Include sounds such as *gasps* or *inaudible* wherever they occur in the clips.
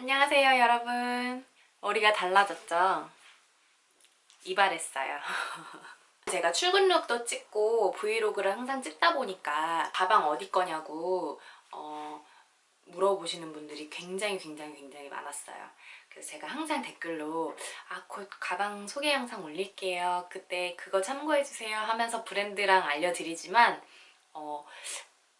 안녕하세요 여러분. 머리가 달라졌죠? 이발했어요. *laughs* 제가 출근 룩도 찍고 브이로그를 항상 찍다 보니까 가방 어디 거냐고 어, 물어보시는 분들이 굉장히 굉장히 굉장히 많았어요. 그래서 제가 항상 댓글로 아 곧 가방 소개 영상 올릴게요. 그때 그거 참고해주세요. 하면서 브랜드랑 알려드리지만 어,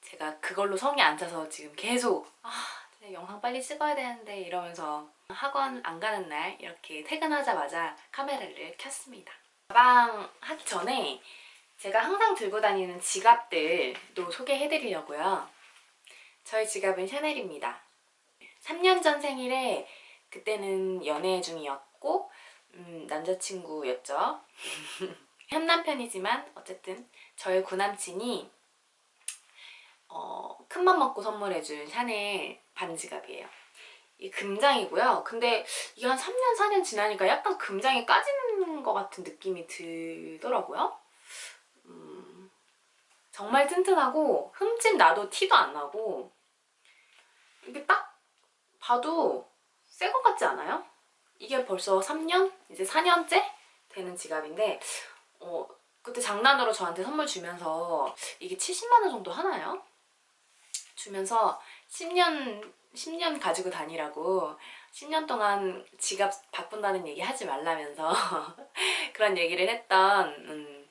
제가 그걸로 성이 안 차서 지금 계속 아 영상 빨리 찍어야 되는데 이러면서 학원 안 가는 날 이렇게 퇴근하자마자 카메라를 켰습니다. 가방 하기 전에 제가 항상 들고 다니는 지갑들도 소개해드리려고요. 저희 지갑은 샤넬입니다. 3년 전 생일에 그때는 연애 중이었고 음, 남자친구였죠. *laughs* 현남편이지만 어쨌든 저의 구남친이 어, 큰맘 먹고 선물해준 샤넬 반지갑이에요. 이 금장이고요. 근데 이게 한 3년, 4년 지나니까 약간 금장이 까지는 것 같은 느낌이 들더라고요. 음, 정말 튼튼하고 흠집 나도 티도 안 나고 이게 딱 봐도 새 것 같지 않아요? 이게 벌써 3년? 이제 4년째 되는 지갑인데 어, 그때 장난으로 저한테 선물 주면서 이게 70만 원 정도 하나요? 주면서 10년 10년 가지고 다니라고 10년 동안 지갑 바꾼다는 얘기 하지 말라면서 *laughs* 그런 얘기를 했던 음,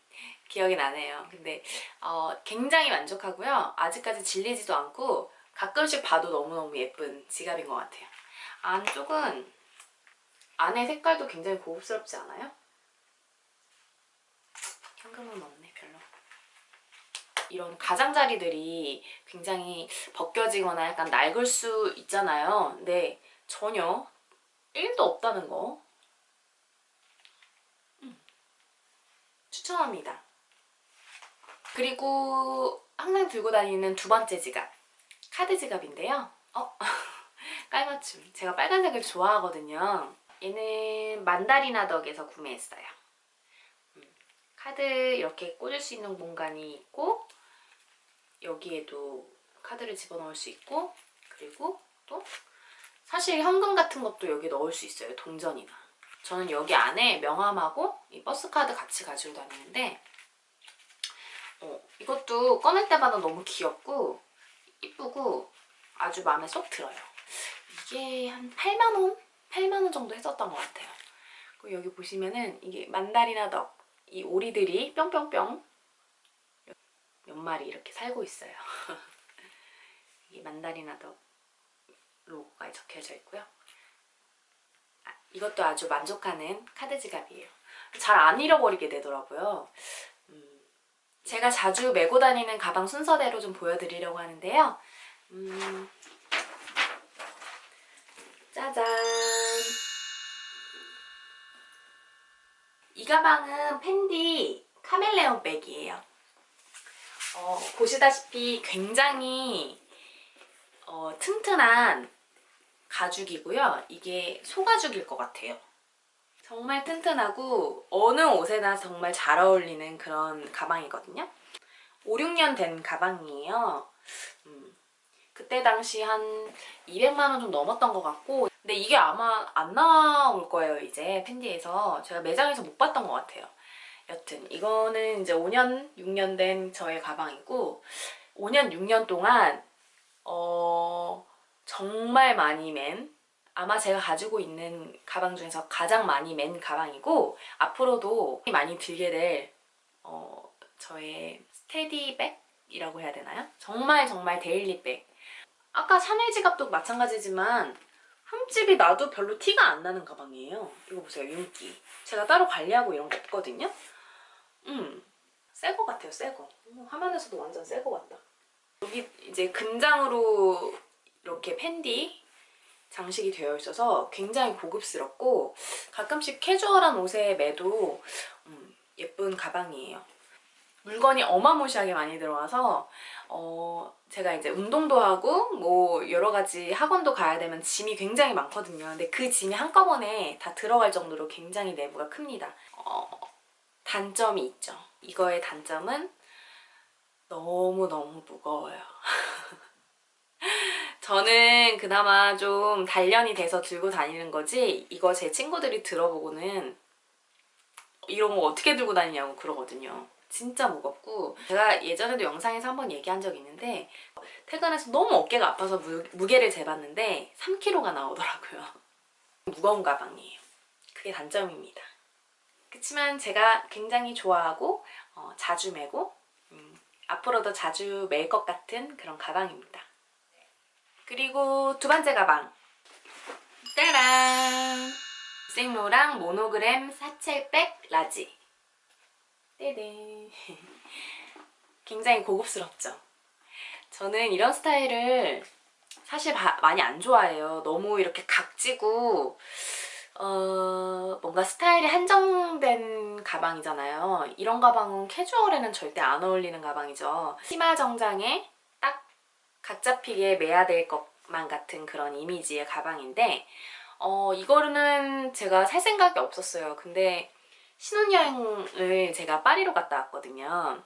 기억이 나네요. 근데 어, 굉장히 만족하고요. 아직까지 질리지도 않고 가끔씩 봐도 너무너무 예쁜 지갑인 것 같아요. 안쪽은 안에 색깔도 굉장히 고급스럽지 않아요? 현금은 없네. 이런 가장자리들이 굉장히 벗겨지거나 약간 낡을 수 있잖아요. 근데 전혀 1도 없다는 거. 음. 추천합니다. 그리고 항상 들고 다니는 두 번째 지갑. 카드 지갑인데요. 어? *laughs* 깔맞춤. 제가 빨간색을 좋아하거든요. 얘는 만다리나 덕에서 구매했어요. 음, 카드 이렇게 꽂을 수 있는 공간이 있고 여기에도 카드를 집어넣을 수 있고 그리고 또 사실 현금 같은 것도 여기 넣을 수 있어요. 동전이나. 저는 여기 안에 명함하고 이 버스 카드 같이 가지고 다니는데 어, 이것도 꺼낼 때마다 너무 귀엽고 이쁘고 아주 마음에 쏙 들어요. 이게 한 8만 원? 8만 원 정도 했었던 것 같아요. 그리고 여기 보시면은 이게 만다리나 덕, 이 오리들이 뿅뿅뿅 몇 마리 이렇게 살고 있어요. *laughs* 이게 만다리나 덕 로고가 적혀져 있고요. 아, 이것도 아주 만족하는 카드 지갑이에요. 잘 안 잃어버리게 되더라고요. 음, 제가 자주 메고 다니는 가방 순서대로 좀 보여드리려고 하는데요. 음, 짜잔! 이 가방은 펜디 카멜레온 백이에요. 어, 보시다시피 굉장히 어, 튼튼한 가죽이고요. 이게 소가죽일 것 같아요. 정말 튼튼하고 어느 옷에나 정말 잘 어울리는 그런 가방이거든요. 5, 6년 된 가방이에요. 음, 그때 당시 한 200만 원 좀 넘었던 것 같고 근데 이게 아마 안 나올 거예요 이제 팬디에서 제가 매장에서 못 봤던 것 같아요. 여튼 이거는 이제 5년, 6년 된 저의 가방이고 5년, 6년 동안 어 정말 많이 맨 아마 제가 가지고 있는 가방 중에서 가장 많이 맨 가방이고 앞으로도 많이 들게 될 어, 저의 스테디백이라고 해야 되나요? 정말 정말 데일리백. 아까 샤넬 지갑도 마찬가지지만 흠집이 나도 별로 티가 안 나는 가방이에요. 이거 보세요 윤기. 제가 따로 관리하고 이런 거 없거든요 음, 새거 같아요, 새 거. 음, 화면에서도 완전 새거 같다. 여기 이제 금장으로 이렇게 팬디 장식이 되어 있어서 굉장히 고급스럽고 가끔씩 캐주얼한 옷에 매도 음, 예쁜 가방이에요. 물건이 어마무시하게 많이 들어와서 어, 제가 이제 운동도 하고 뭐 여러 가지 학원도 가야 되면 짐이 굉장히 많거든요. 근데 그 짐이 한꺼번에 다 들어갈 정도로 굉장히 내부가 큽니다. 어, 단점이 있죠. 이거의 단점은 너무너무 무거워요. *laughs* 저는 그나마 좀 단련이 돼서 들고 다니는 거지 이거 제 친구들이 들어보고는 이런 거 어떻게 들고 다니냐고 그러거든요. 진짜 무겁고 제가 예전에도 영상에서 한번 얘기한 적 있는데 퇴근해서 너무 어깨가 아파서 무, 무게를 재봤는데 3kg가 나오더라고요. *laughs* 무거운 가방이에요. 그게 단점입니다. 그렇지만 제가 굉장히 좋아하고 어, 자주 메고 음, 앞으로도 자주 멜 것 같은 그런 가방입니다. 그리고 두 번째 가방. 짜란! 생로랑 모노그램 사첼백 라지. 떼네. *laughs* 굉장히 고급스럽죠. 저는 이런 스타일을 사실 바- 많이 안 좋아해요. 너무 이렇게 각지고 어, 뭔가 스타일이 한정된 가방이잖아요. 이런 가방은 캐주얼에는 절대 안 어울리는 가방이죠. 치마 정장에 딱 각 잡히게 매야 될 것만 같은 그런 이미지의 가방인데 어, 이거는 제가 살 생각이 없었어요. 근데 신혼여행을 제가 파리로 갔다 왔거든요.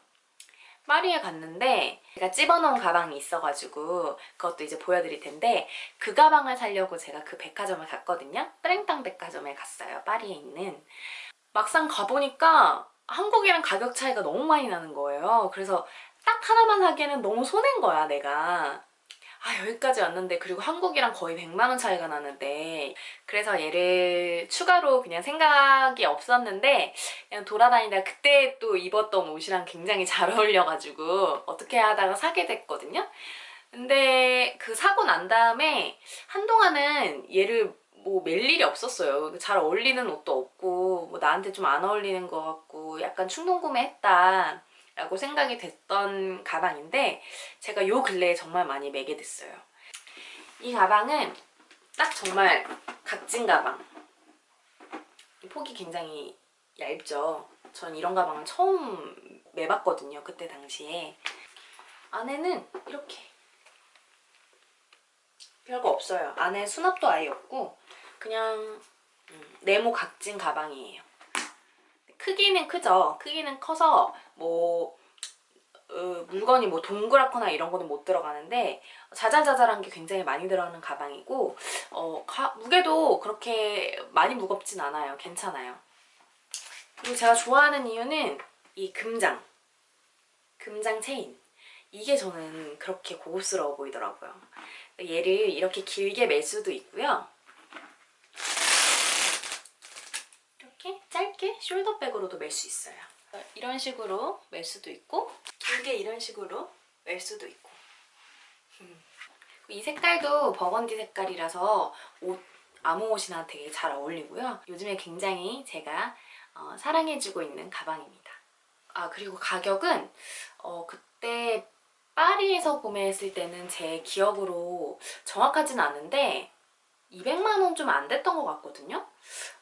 파리에 갔는데 제가 집어넣은 가방이 있어가지고 그것도 이제 보여드릴 텐데 그 가방을 사려고 제가 그 백화점을 갔거든요. 프랭땅 백화점에 갔어요. 파리에 있는. 막상 가보니까 한국이랑 가격 차이가 너무 많이 나는 거예요. 그래서 딱 하나만 사기에는 너무 손해인 거야, 내가. 아, 여기까지 왔는데, 그리고 한국이랑 거의 100만원 차이가 나는데, 그래서 얘를 추가로 그냥 생각이 없었는데, 그냥 돌아다니다 그때 또 입었던 옷이랑 굉장히 잘 어울려가지고, 어떻게 하다가 사게 됐거든요. 근데 그 사고 난 다음에, 한동안은 얘를 뭐멜 일이 없었어요. 잘 어울리는 옷도 없고, 뭐 나한테 좀 안 어울리는 것 같고, 약간 충동 구매했다. 라고 생각이 됐던 가방인데 제가 요 근래에 정말 많이 매게 됐어요. 이 가방은 딱 정말 각진 가방. 이 폭이 굉장히 얇죠. 전 이런 가방을 처음 매봤거든요. 그때 당시에. 안에는 이렇게 별거 없어요. 안에 수납도 아예 없고 그냥 음, 네모 각진 가방이에요. 크기는 크죠. 크기는 커서 뭐 어, 물건이 뭐 동그랗거나 이런 거는 못 들어가는데 자잘자잘한 게 굉장히 많이 들어가는 가방이고 어, 가- 무게도 그렇게 많이 무겁진 않아요. 괜찮아요. 그리고 제가 좋아하는 이유는 이 금장 금장 체인 이게 저는 그렇게 고급스러워 보이더라고요. 얘를 이렇게 길게 멜 수도 있고요. 이렇게 짧게 숄더백으로도 멜 수 있어요. 이런 식으로 멜 수도 있고 길게 이런 식으로 멜 수도 있고 음. 이 색깔도 버건디 색깔이라서 옷 아무 옷이나 되게 잘 어울리고요. 요즘에 굉장히 제가 어, 사랑해주고 있는 가방입니다. 아 그리고 가격은 어, 그때 파리에서 구매했을 때는 제 기억으로 정확하진 않은데 200만 원 좀 안 됐던 것 같거든요.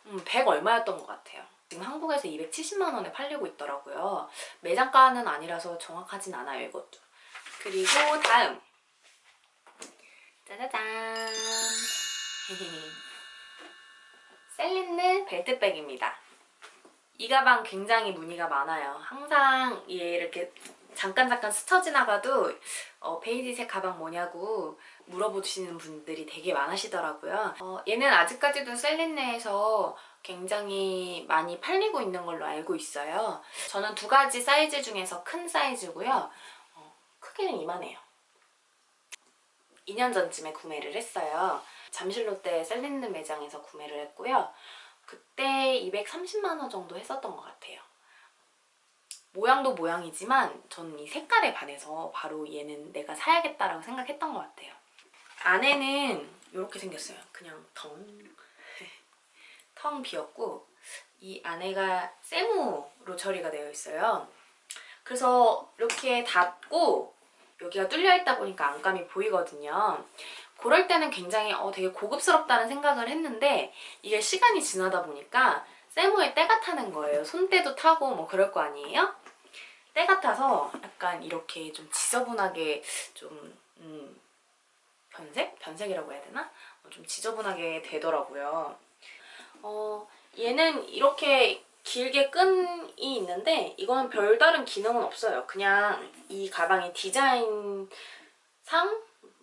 음, 100 얼마였던 것 같아요. 지금 한국에서 270만 원에 팔리고 있더라고요. 매장가는 아니라서 정확하진 않아요, 이것도. 그리고 다음. 짜자잔. *laughs* 셀린느 벨트백입니다. 이 가방 굉장히 무늬가 많아요. 항상 얘 이렇게 잠깐 잠깐 스쳐 지나가도 어, 베이지색 가방 뭐냐고 물어보시는 분들이 되게 많으시더라고요. 어, 얘는 아직까지도 셀린네에서 굉장히 많이 팔리고 있는 걸로 알고 있어요. 저는 두 가지 사이즈 중에서 큰 사이즈고요. 어, 크기는 이만해요. 2년 전쯤에 구매를 했어요. 잠실롯데 셀린느 매장에서 구매를 했고요. 그때 230만 원 정도 했었던 것 같아요. 모양도 모양이지만 저는 이 색깔에 반해서 바로 얘는 내가 사야겠다라고 생각했던 것 같아요. 안에는 이렇게 생겼어요. 그냥 텅. *laughs* 텅 비었고 이 안에가 세무로 처리가 되어 있어요. 그래서 이렇게 닫고 여기가 뚫려 있다 보니까 안감이 보이거든요. 그럴 때는 굉장히 어, 되게 고급스럽다는 생각을 했는데 이게 시간이 지나다 보니까 세모에 때가 타는 거예요. 손때도 타고 뭐 그럴 거 아니에요? 때가 타서 약간 이렇게 좀 지저분하게 좀 음, 변색? 변색이라고 해야 되나? 어, 좀 지저분하게 되더라고요. 어, 얘는 이렇게 길게 끈이 있는데 이거는 별다른 기능은 없어요. 그냥 이 가방의 디자인상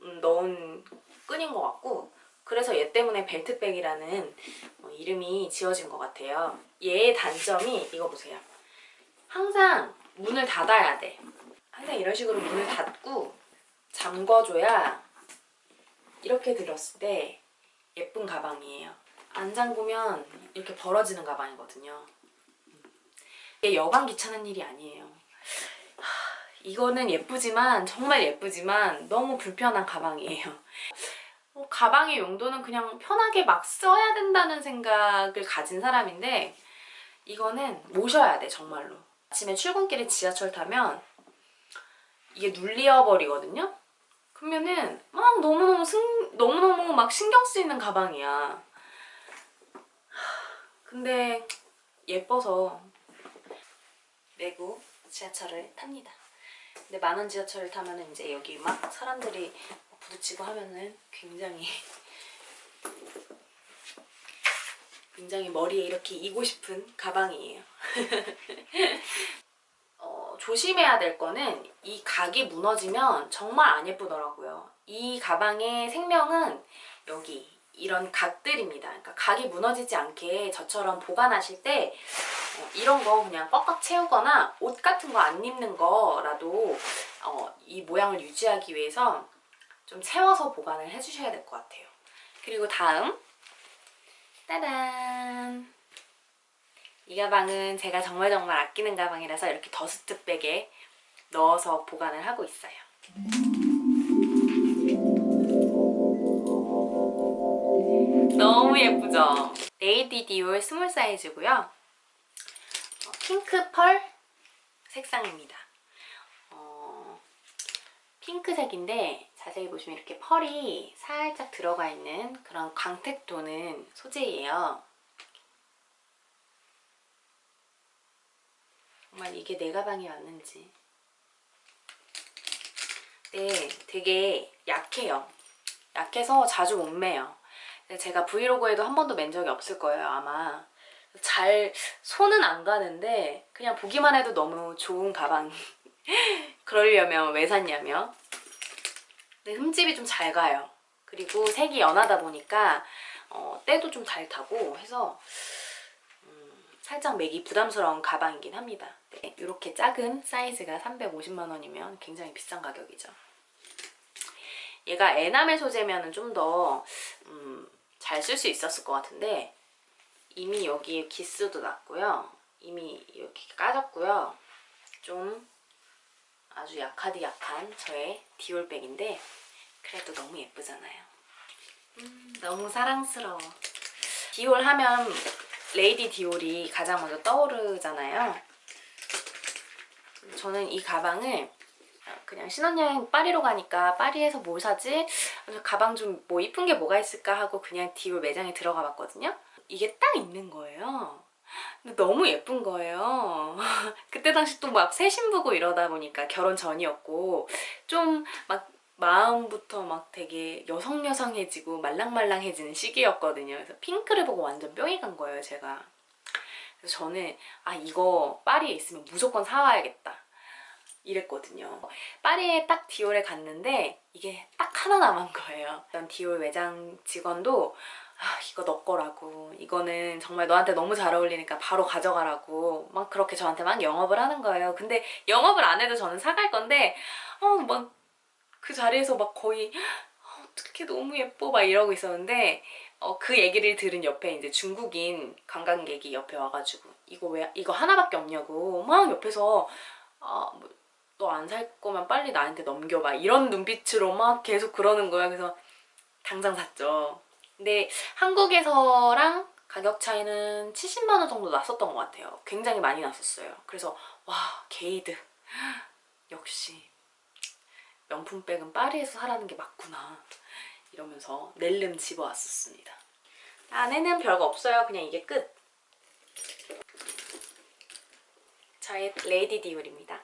음, 넣은 끈인 것 같고 그래서 얘 때문에 벨트백이라는 어, 이름이 지어진 것 같아요. 얘의 단점이 이거 보세요. 항상 문을 닫아야 돼. 항상 이런 식으로 문을 닫고 잠궈줘야 이렇게 들었을 때 예쁜 가방이에요. 안 잠그면 이렇게 벌어지는 가방이거든요. 이게 여간 귀찮은 일이 아니에요. 하, 이거는 예쁘지만 정말 예쁘지만 너무 불편한 가방이에요. 어, 가방의 용도는 그냥 편하게 막 써야 된다는 생각을 가진 사람인데 이거는 모셔야 돼 정말로. 아침에 출근길에 지하철 타면 이게 눌려 버리거든요. 그러면은 막 너무너무 승, 너무너무 막 신경 쓰이는 가방이야. 하, 근데 예뻐서 메고 지하철을 탑니다. 근데 만원 지하철을 타면은 이제 여기 막 사람들이 부딪히고 하면은 굉장히 *laughs* 굉장히 머리에 이렇게 이고 싶은 가방이에요. *laughs* 어, 조심해야 될 거는 이 각이 무너지면 정말 안 예쁘더라고요. 이 가방의 생명은 여기 이런 각들입니다. 그러니까 각이 무너지지 않게 저처럼 보관하실 때 어, 이런 거 그냥 꽉꽉 채우거나 옷 같은 거 안 입는 거라도 어, 이 모양을 유지하기 위해서 좀 채워서 보관을 해주셔야 될 것 같아요. 그리고 다음 따단 이 가방은 제가 정말 정말 아끼는 가방이라서 이렇게 더스트백에 넣어서 보관을 하고 있어요. 너무 예쁘죠? 레이디 디올 스몰 사이즈고요. 어, 핑크 펄 색상입니다. 어, 핑크색인데 자세히 보시면 이렇게 펄이 살짝 들어가 있는 그런 광택 도는 소재예요. 정말 이게 내 가방이 맞는지. 네, 되게 약해요. 약해서 자주 못 매요. 제가 브이로그에도 한 번도 맨 적이 없을 거예요, 아마. 잘 손은 안 가는데 그냥 보기만 해도 너무 좋은 가방. *laughs* 그러려면 왜 샀냐면 근데 흠집이 좀 잘 가요. 그리고 색이 연하다 보니까 어, 때도 좀 잘 타고 해서 음, 살짝 매기 부담스러운 가방이긴 합니다. 네, 이렇게 작은 사이즈가 350만 원이면 굉장히 비싼 가격이죠. 얘가 에나멜 소재면은 좀더 음, 잘쓸수 있었을 것 같은데 이미 여기에 기스도 났고요. 이미 이렇게 까졌고요. 좀 아주 약하디 약한 저의 디올백인데 그래도 너무 예쁘잖아요. 음, 너무 사랑스러워. 디올 하면 레이디 디올이 가장 먼저 떠오르잖아요. 저는 이 가방을 그냥 신혼여행 파리로 가니까 파리에서 뭘 사지? 가방 좀 뭐 이쁜 게 뭐가 있을까 하고 그냥 디올 매장에 들어가 봤거든요. 이게 딱 있는 거예요. 근데 너무 예쁜 거예요. *laughs* 그때 당시 또 막 새 신부고 이러다 보니까 결혼 전이었고 좀 막 마음부터 막 되게 여성여성해지고 말랑말랑해지는 시기였거든요. 그래서 핑크를 보고 완전 뿅이 간 거예요, 제가. 그래서 저는 아 이거 파리에 있으면 무조건 사와야겠다. 이랬거든요. 파리에 딱 디올에 갔는데 이게 딱 하나 남은 거예요. 디올 매장 직원도 아, 이거 너 거라고. 이거는 정말 너한테 너무 잘 어울리니까 바로 가져가라고. 막 그렇게 저한테 막 영업을 하는 거예요. 근데 영업을 안 해도 저는 사갈 건데, 어, 막 그 자리에서 막 거의, 어, 어떻게 너무 예뻐. 막 이러고 있었는데, 어, 그 얘기를 들은 옆에 이제 중국인 관광객이 옆에 와가지고, 이거 왜, 이거 하나밖에 없냐고. 막 옆에서, 아, 뭐, 너 안 살 거면 빨리 나한테 넘겨봐. 이런 눈빛으로 막 계속 그러는 거야. 그래서 당장 샀죠. 근데 한국에서랑 가격 차이는 70만 원 정도 났었던 것 같아요. 굉장히 많이 났었어요. 그래서 와 게이드 *gasps* 역시 명품백은 파리에서 사라는 게 맞구나 이러면서 낼름 집어왔었습니다. 안에는 별거 없어요. 그냥 이게 끝. 저의 레이디 디올입니다.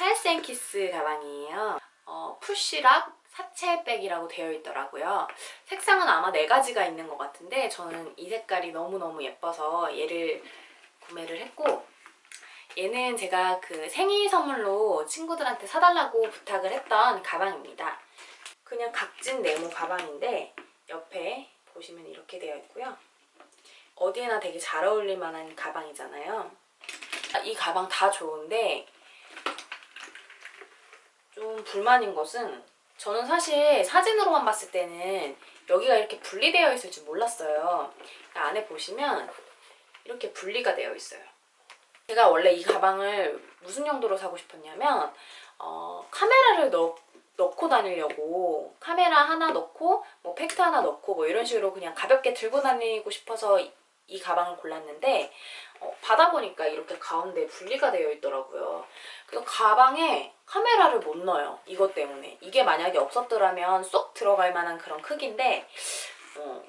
찰스 앤 키스 가방이에요. 어, 푸쉬락 사체백이라고 되어 있더라고요. 색상은 아마 네 가지가 있는 것 같은데 저는 이 색깔이 너무너무 예뻐서 얘를 구매를 했고 얘는 제가 그 생일 선물로 친구들한테 사달라고 부탁을 했던 가방입니다. 그냥 각진 네모 가방인데 옆에 보시면 이렇게 되어 있고요. 어디에나 되게 잘 어울릴 만한 가방이잖아요. 이 가방 다 좋은데 좀 불만인 것은 저는 사실 사진으로만 봤을 때는 여기가 이렇게 분리되어 있을 줄 몰랐어요. 안에 보시면 이렇게 분리가 되어 있어요. 제가 원래 이 가방을 무슨 용도로 사고 싶었냐면 어, 카메라를 넣, 넣고 다니려고 카메라 하나 넣고 뭐 팩트 하나 넣고 뭐 이런 식으로 그냥 가볍게 들고 다니고 싶어서 이, 이 가방을 골랐는데 어, 받아보니까 이렇게 가운데 분리가 되어 있더라고요. 그래서 가방에 카메라를 못 넣어요. 이것 때문에. 이게 만약에 없었더라면 쏙 들어갈 만한 그런 크기인데 어,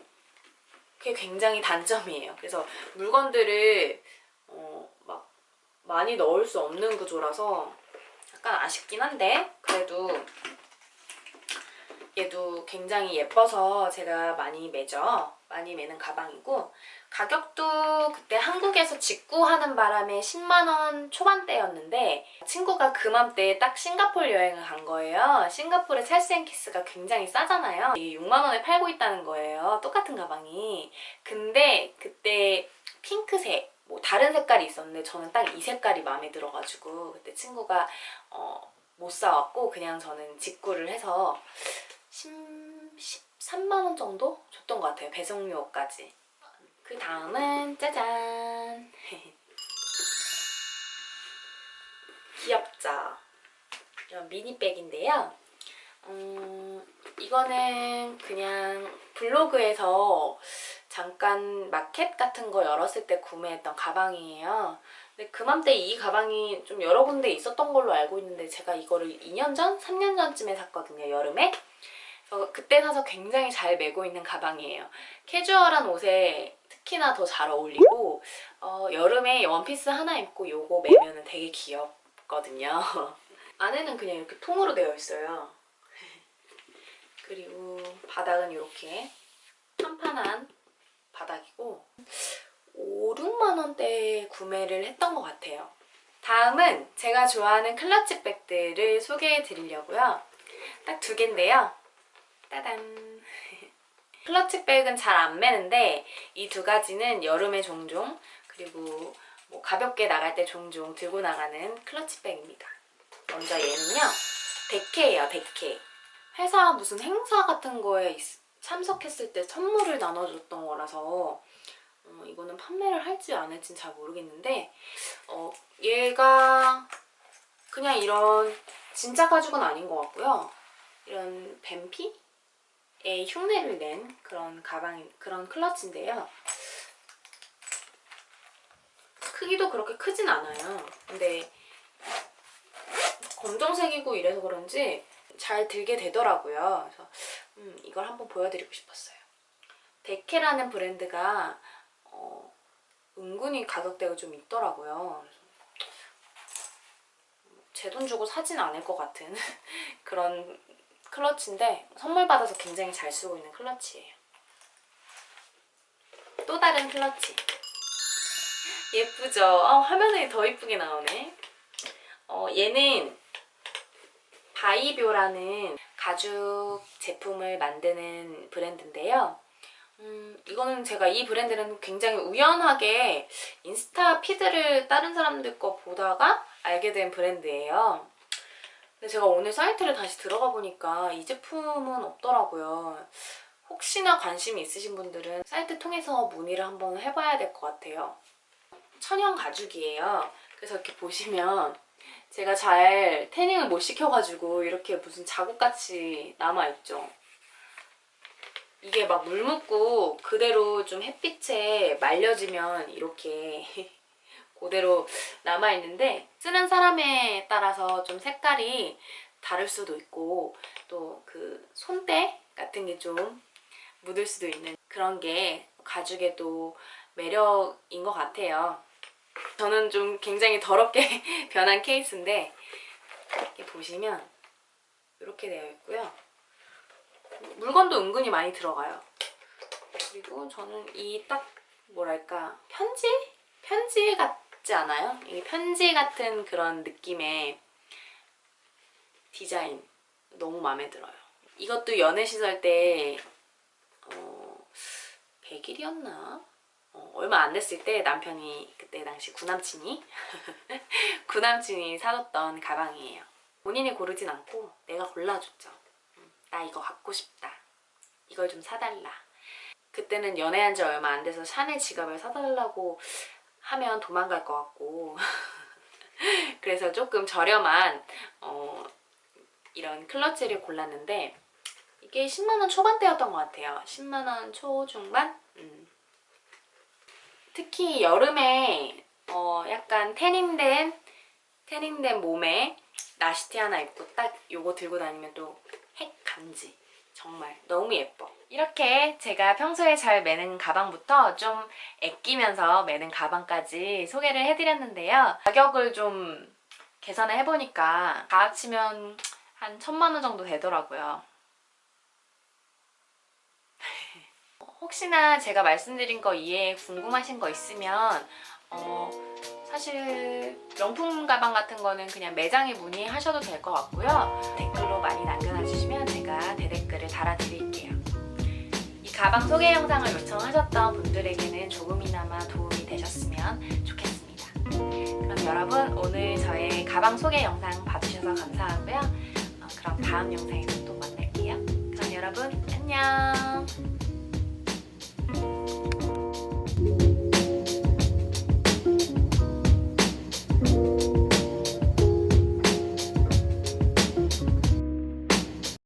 그게 굉장히 단점이에요. 그래서 물건들을 어, 막 많이 넣을 수 없는 구조라서 약간 아쉽긴 한데 그래도 얘도 굉장히 예뻐서 제가 많이 매죠. 많이 매는 가방이고 가격도 그때 한국에서 직구하는 바람에 10만원 초반대였는데 친구가 그맘때 딱 싱가포르 여행을 간 거예요. 싱가포르의 찰스앤키스가 굉장히 싸잖아요. 이게 6만원에 팔고 있다는 거예요. 똑같은 가방이. 근데 그때 핑크색 뭐 다른 색깔이 있었는데 저는 딱 이 색깔이 마음에 들어가지고 그때 친구가 어, 못 사왔고 그냥 저는 직구를 해서 10, 13만 원 정도 줬던 것 같아요. 배송료까지. 그 다음은 짜잔. *laughs* 귀엽죠? 미니백인데요. 음, 이거는 그냥 블로그에서 잠깐 마켓 같은 거 열었을 때 구매했던 가방이에요. 근데 그맘때 이 가방이 좀 여러 군데 있었던 걸로 알고 있는데 제가 이거를 2년 전, 3년 전쯤에 샀거든요, 여름에. 그래서 그때 사서 굉장히 잘 메고 있는 가방이에요. 캐주얼한 옷에 특히나 더 잘 어울리고 어, 여름에 원피스 하나 입고 요거 매면 되게 귀엽거든요. *laughs* 안에는 그냥 이렇게 통으로 되어 있어요. *laughs* 그리고 바닥은 이렇게 판판한 바닥이고 5, 6만 원대에 구매를 했던 것 같아요. 다음은 제가 좋아하는 클러치 백들을 소개해 드리려고요. 딱 두 개인데요. 따단. *laughs* 클러치 백은 잘 안 매는데 이 두 가지는 여름에 종종 그리고 뭐 가볍게 나갈 때 종종 들고 나가는 클러치 백입니다. 먼저 얘는요. 데케예요, 데케. 회사 무슨 행사 같은 거에 있- 참석했을 때 선물을 나눠줬던 거라서 어, 이거는 판매를 할지 안 할지는 잘 모르겠는데 어, 얘가 그냥 이런 진짜 가죽은 아닌 것 같고요. 이런 뱀피의 흉내를 낸 그런 가방 그런 클러치인데요. 크기도 그렇게 크진 않아요. 근데 검정색이고 이래서 그런지 잘 들게 되더라고요. 그래서 음, 이걸 한번 보여드리고 싶었어요. 데케라는 브랜드가 어, 은근히 가격대가 좀 있더라고요. 제 돈 주고 사진 않을 것 같은 *laughs* 그런 클러치인데 선물 받아서 굉장히 잘 쓰고 있는 클러치예요. 또 다른 클러치. 예쁘죠? 어, 화면에 더 이쁘게 나오네. 어, 얘는 바이뷰라는 가죽 제품을 만드는 브랜드인데요. 음, 이거는 제가 이 브랜드는 굉장히 우연하게 인스타 피드를 다른 사람들 거 보다가 알게 된 브랜드예요. 근데 제가 오늘 사이트를 다시 들어가 보니까 이 제품은 없더라고요. 혹시나 관심이 있으신 분들은 사이트 통해서 문의를 한번 해봐야 될 것 같아요. 천연 가죽이에요. 그래서 이렇게 보시면 제가 잘 태닝을 못 시켜가지고 이렇게 무슨 자국같이 남아있죠. 이게 막 물 묻고 그대로 좀 햇빛에 말려지면 이렇게 *laughs* 그대로 남아있는데 쓰는 사람에 따라서 좀 색깔이 다를 수도 있고 또 그 손때 같은 게 좀 묻을 수도 있는 그런 게 가죽의 또 매력인 것 같아요. 저는 좀 굉장히 더럽게 *laughs* 변한 케이스인데 이렇게 보시면 이렇게 되어 있고요. 물건도 은근히 많이 들어가요. 그리고 저는 이 딱 뭐랄까 편지? 편지 같 같지 않아요? 이게 편지 같은 그런 느낌의 디자인 너무 마음에 들어요. 이것도 연애 시절 때 어, 100일이었나? 어, 얼마 안 됐을 때 남편이 그때 당시 구남친이 *laughs* 구남친이 사줬던 가방이에요. 본인이 고르진 않고 내가 골라줬죠. 음, 나 이거 갖고 싶다. 이걸 좀 사달라. 그때는 연애한 지 얼마 안 돼서 샤넬 지갑을 사달라고 하면 도망갈 것 같고 *laughs* 그래서 조금 저렴한 어, 이런 클러치를 골랐는데 이게 10만원 초반대였던 것 같아요. 10만원 초중반? 음. 특히 여름에 어, 약간 태닝된 태닝된 몸에 나시티 하나 입고 딱 요거 들고 다니면 또핵 감지 정말 너무 예뻐. 이렇게 제가 평소에 잘 매는 가방부터 좀 아끼면서 매는 가방까지 소개를 해드렸는데요. 가격을 좀 계산을 해보니까 다 합치면 한 천만 원 정도 되더라고요. *laughs* 혹시나 제가 말씀드린 거 이해 궁금하신 거 있으면 어, 사실 명품 가방 같은 거는 그냥 매장에 문의하셔도 될 것 같고요. 댓글로 많이 남겨놔주시면 가방 소개 영상을 요청하셨던 분들에게는 조금이나마 도움이 되셨으면 좋겠습니다. 그럼 여러분 오늘 저의 가방 소개 영상 봐주셔서 감사하고요. 어, 그럼 다음 영상에서 또 만날게요. 그럼 여러분 안녕.